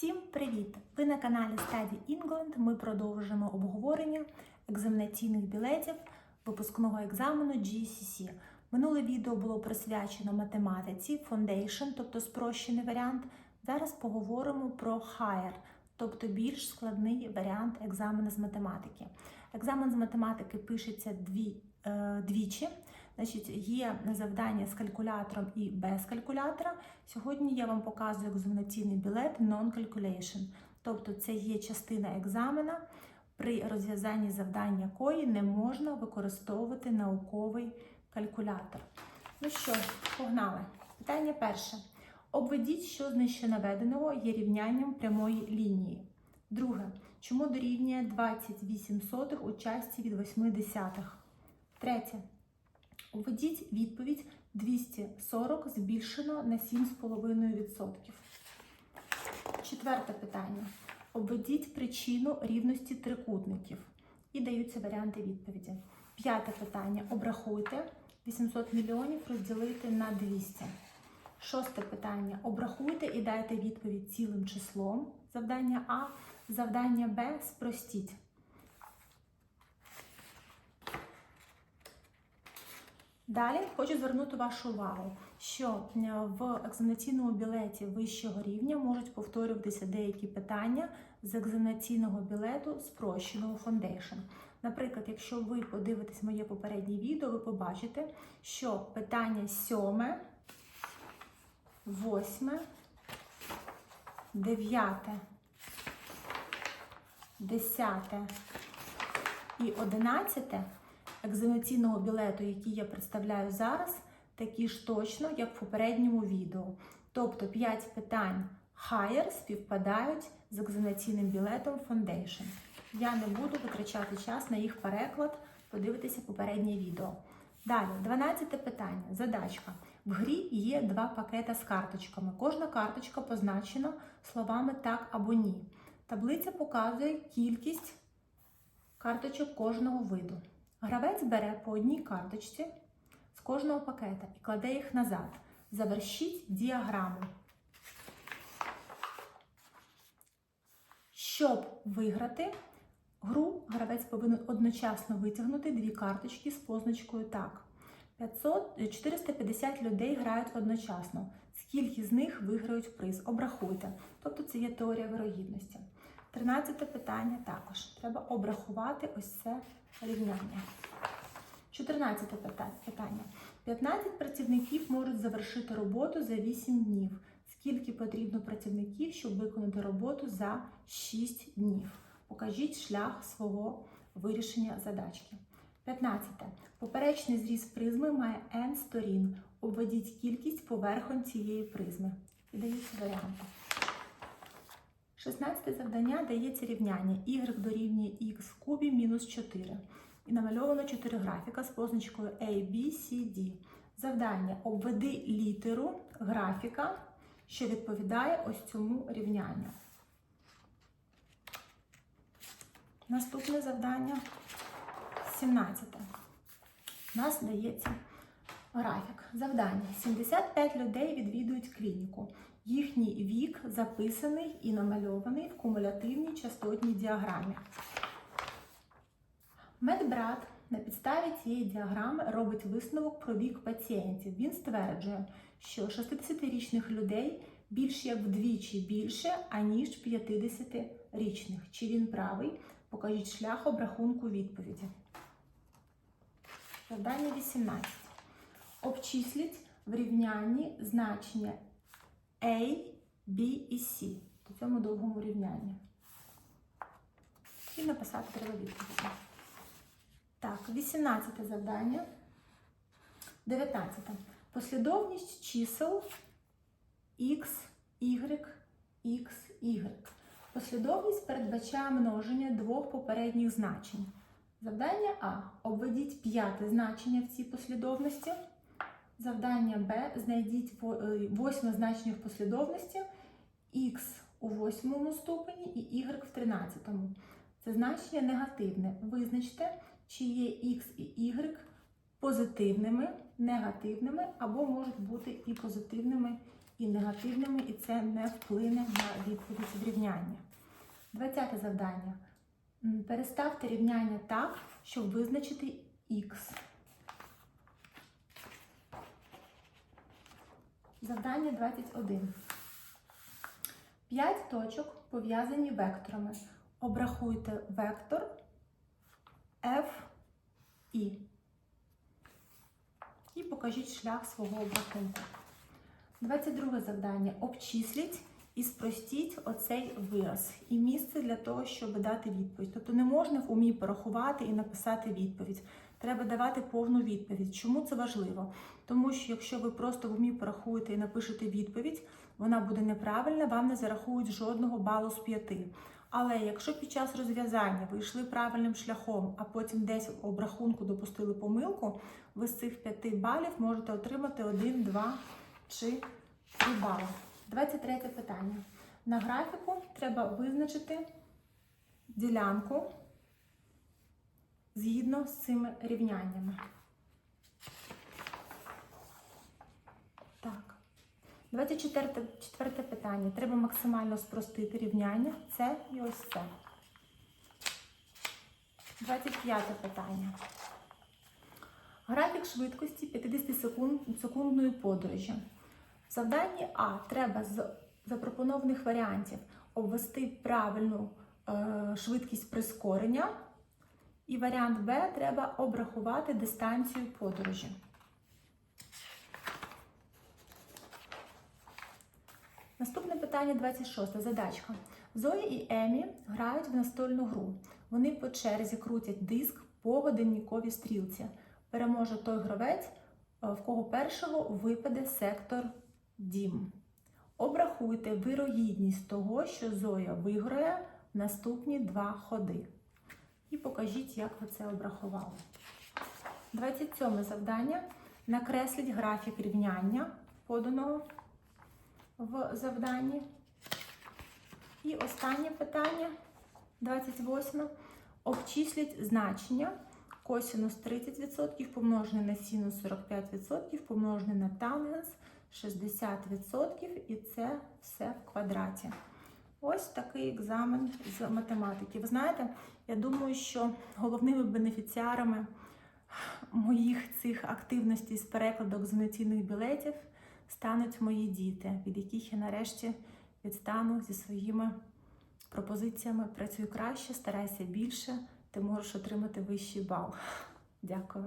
Всім привіт! Ви на каналі Study England. Ми продовжуємо обговорення екзаменаційних білетів випускного екзамену GCC. Минуле відео було присвячено математиці Foundation, тобто спрощений варіант. Зараз поговоримо про Higher, тобто більш складний варіант екзамену з математики. Екзамен з математики пишеться дві, е, двічі. Значить, є завдання з калькулятором і без калькулятора. Сьогодні я вам показую екзаменаційний білет Non-Calculation. Тобто це є частина екзамена, при розв'язанні завдань якої не можна використовувати науковий калькулятор. Ну що, погнали. Питання перше. Обведіть, що з нижче наведеного є рівнянням прямої лінії. Друге. Чому дорівнює 28 сотих у часті від 8 десятих? Третє. Введіть відповідь 240 збільшено на 7,5%. Четверте питання. Обведіть причину рівності трикутників. І даються варіанти відповіді. П'яте питання. Обрахуйте 800 мільйонів розділити на 200. Шосте питання. Обрахуйте і дайте відповідь цілим числом. Завдання А. Завдання Б. Спростіть. Далі хочу звернути вашу увагу, що е, в екзаменаційному білеті вищого рівня можуть повторюватися деякі питання з екзаменаційного білету спрощеного Foundation. Наприклад, якщо ви подивитесь моє попереднє відео, ви побачите, що питання сьоме, восьме, дев'яте, десяте і одинадцяте екзаменаційного білету, який я представляю зараз, такі ж точно, як в попередньому відео. Тобто 5 питань higher співпадають з екзаменаційним білетом Foundation. Я не буду витрачати час на їх переклад, подивитися попереднє відео. Далі, 12 питання. Задачка. В грі є два пакета з карточками. Кожна карточка позначена словами так або ні. Таблиця показує кількість карточок кожного виду. Гравець бере по одній карточці з кожного пакета і кладе їх назад. Завершіть діаграму. Щоб виграти гру, гравець повинен одночасно витягнути дві карточки з позначкою так. 500, 450 людей грають одночасно. Скільки з них виграють приз? Обрахуйте. Тобто це є теорія вирогідності. Тринадцяте питання також. Треба обрахувати ось це рівняння. 14 питання. 15 працівників можуть завершити роботу за 8 днів. Скільки потрібно працівників, щоб виконати роботу за 6 днів? Покажіть шлях свого вирішення задачки. 15. Поперечний зріз призми має n сторін. Обведіть кількість поверхонь цієї призми. І даються варіанти. 16 завдання дається рівняння y дорівнює x в кубі мінус 4. І намальовано 4 графіка з позначкою A, B, C, D. Завдання обведи літеру графіка, що відповідає ось цьому рівнянню. Наступне завдання 17. У нас дається графік. Завдання. 75 людей відвідують клініку. Їхній вік записаний і намальований в кумулятивній частотній діаграмі. Медбрат на підставі цієї діаграми робить висновок про вік пацієнтів. Він стверджує, що 60-річних людей більш як вдвічі більше, аніж 50-річних. Чи він правий? Покажіть шлях обрахунку відповіді. Завдання 18. Обчисліть в рівнянні значення A, B і C до цьому довгому рівнянні. І написати треба відповіді. Так, 18 завдання. 19. Послідовність чисел X, Y, X, Y. Послідовність передбачає множення двох попередніх значень. Завдання А. Обведіть п'яте значення в цій послідовності. Завдання Б. Знайдіть восьме значення в послідовності Х у восьмому ступені і Y в тринадцятому. Це значення негативне. Визначте, чи є X і Y позитивними, негативними, або можуть бути і позитивними, і негативними, і це не вплине на відповідь рівнянні. Двадцяте завдання. Переставте рівняння так, щоб визначити х. Завдання 21. П'ять точок пов'язані векторами. Обрахуйте вектор F і. І покажіть шлях свого обрахунку. 22 завдання. Обчисліть і спростіть оцей вираз і місце для того, щоб дати відповідь. Тобто не можна в умі порахувати і написати відповідь. Треба давати повну відповідь. Чому це важливо? Тому що якщо ви просто в умі порахуєте і напишете відповідь, вона буде неправильна, вам не зарахують жодного балу з п'яти. Але якщо під час розв'язання ви йшли правильним шляхом, а потім десь в обрахунку допустили помилку, ви з цих 5 балів можете отримати 1, 2 чи 3 бали. 23 питання. На графіку треба визначити ділянку згідно з цими рівняннями. Так. 24 четверте питання. Треба максимально спростити рівняння. Це і ось це. 25 питання. Графік швидкості 50 секунд, секундної подорожі. В завданні А треба з запропонованих варіантів обвести правильну е, швидкість прискорення. І варіант Б треба обрахувати дистанцію подорожі. Наступне питання 26. Задачка. Зоя і Емі грають в настольну гру. Вони по черзі крутять диск по годинниковій стрілці. Переможе той гравець, е, в кого першого випаде сектор Дім. Обрахуйте вирогідність того, що Зоя виграє наступні два ходи. І покажіть, як ви це обрахували. 27 завдання. Накресліть графік рівняння поданого в завданні. І останнє питання, 28. Обчисліть значення косинус 30% помножене на синус 45% помножене на тангенс 60% і це все в квадраті. Ось такий екзамен з математики. Ви знаєте, я думаю, що головними бенефіціарами моїх цих активностей з перекладу екзаменаційних білетів стануть мої діти, від яких я нарешті відстану зі своїми пропозиціями. Працюй краще, старайся більше, ти можеш отримати вищий бал. Дякую.